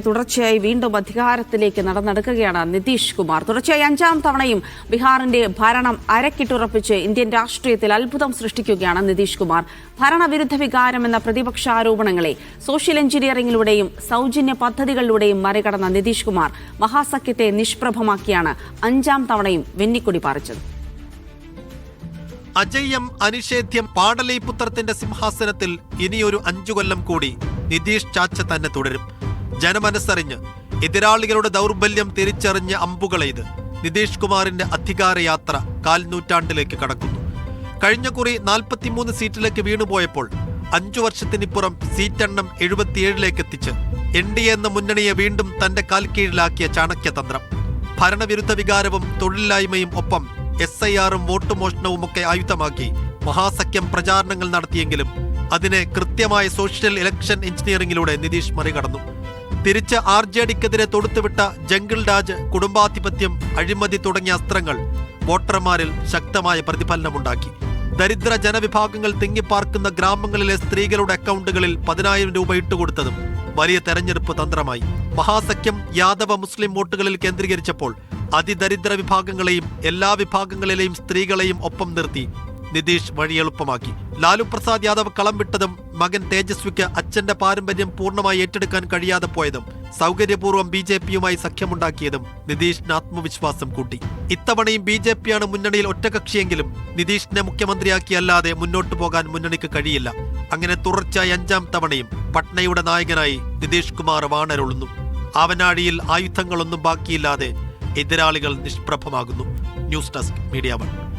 തുടർച്ചയായി വീണ്ടും അധികാരത്തിലേക്ക് നടന്നെടുക്കുകയാണ് നിതീഷ് കുമാർ. തുടർച്ചയായി അഞ്ചാം തവണയും ബീഹാറിന്റെ ഭരണം അരക്കിട്ടുറപ്പിച്ച് ഇന്ത്യൻ രാഷ്ട്രീയത്തിൽ അത്ഭുതം സൃഷ്ടിക്കുകയാണ് നിതീഷ് കുമാർ. ഭരണവിരുദ്ധ വികാരം എന്ന പ്രതിപക്ഷ ആരോപണങ്ങളെ സോഷ്യൽ എഞ്ചിനീയറിംഗിലൂടെയും സൗജന്യ പദ്ധതികളിലൂടെയും മറികടന്ന നിതീഷ് കുമാർ മഹാസഖ്യത്തെ നിഷ്പ്രഭമാക്കിയാണ് അഞ്ചാം തവണയും വെന്നിക്കൊടി പാറിച്ചത്. അജയ്യം അനിഷേധ്യം പാടലീപുത്രത്തിന്റെ സിംഹാസനത്തിൽ ഇനിയൊരു അഞ്ചു കൊല്ലം കൂടി നിതീഷ് ചാച്ച തന്നെ തുടരും. ജനമനസ്സറിഞ്ഞ് എതിരാളികളുടെ ദൗർബല്യം തിരിച്ചറിഞ്ഞ അമ്പുകളെയ്ത് നിതീഷ് കുമാറിന്റെ അധികാരയാത്ര കാൽനൂറ്റാണ്ടിലേക്ക് കടക്കുന്നു. കഴിഞ്ഞ കുറി നാൽപ്പത്തിമൂന്ന് സീറ്റിലേക്ക് വീണുപോയപ്പോൾ അഞ്ചു വർഷത്തിനിപ്പുറം സീറ്റെണ്ണം എഴുപത്തിയേഴിലേക്ക് എത്തിച്ച് എൻ ഡി എ എന്ന മുന്നണിയെ വീണ്ടും തന്റെ കാൽക്കീഴിലാക്കിയ ചാണക്യതന്ത്രം. ഭരണവിരുദ്ധ വികാരവും തൊഴിലില്ലായ്മയും ഒപ്പം എസ് ഐ ആറും വോട്ട് ആയുധമാക്കി മഹാസഖ്യം പ്രചാരണങ്ങൾ നടത്തിയെങ്കിലും അതിനെ കൃത്യമായ സോഷ്യൽ ഇലക്ഷൻ എഞ്ചിനീയറിംഗിലൂടെ നിതീഷ് മറികടന്നു. തിരിച്ച് ആർ ജെ ഡിക്കെതിരെ തൊടുത്തുവിട്ട ജംഗിൾ രാജ് കുടുംബാധിപത്യം അഴിമതി തുടങ്ങിയ അസ്ത്രങ്ങൾ വോട്ടർമാരിൽ ശക്തമായ പ്രതിഫലനമുണ്ടാക്കി. ദരിദ്ര ജനവിഭാഗങ്ങൾ തിങ്ങിപ്പാർക്കുന്ന ഗ്രാമങ്ങളിലെ സ്ത്രീകളുടെ അക്കൗണ്ടുകളിൽ പതിനായിരം രൂപ ഇട്ടുകൊടുത്തതും വലിയ തെരഞ്ഞെടുപ്പ് തന്ത്രമായി. മഹാസഖ്യം യാദവ മുസ്ലിം വോട്ടുകളിൽ കേന്ദ്രീകരിച്ചപ്പോൾ അതിദരിദ്ര വിഭാഗങ്ങളെയും എല്ലാ വിഭാഗങ്ങളിലെയും സ്ത്രീകളെയും ഒപ്പം നിർത്തി. നിതീഷ് വഴി എളുപ്പമാക്കി. ലാലു പ്രസാദ് യാദവ് കളം വിട്ടതും മകൻ തേജസ്വിക്ക് അച്ഛന്റെ പാരമ്പര്യം പൂർണമായി ഏറ്റെടുക്കാൻ കഴിയാതെ പോയതും സൗകര്യപൂർവം ബി ജെ പിയുമായി സഖ്യമുണ്ടാക്കിയതും നിതീഷിന് ആത്മവിശ്വാസം കൂട്ടി. ഇത്തവണയും ബി ജെ പിയാണ് മുന്നണിയിൽ ഒറ്റകക്ഷിയെങ്കിലും നിതീഷിനെ മുഖ്യമന്ത്രിയാക്കിയല്ലാതെ മുന്നോട്ടു പോകാൻ മുന്നണിക്ക് കഴിയില്ല. അങ്ങനെ തുടർച്ചയായി അഞ്ചാം തവണയും പട്നയുടെ നായകനായി നിതീഷ് കുമാർ വാണരുളുന്നു. ആവനാഴിയിൽ ആയുധങ്ങളൊന്നും ബാക്കിയില്ലാതെ എതിരാളികൾ നിഷ്പ്രഭമാകുന്നു. News desk media one.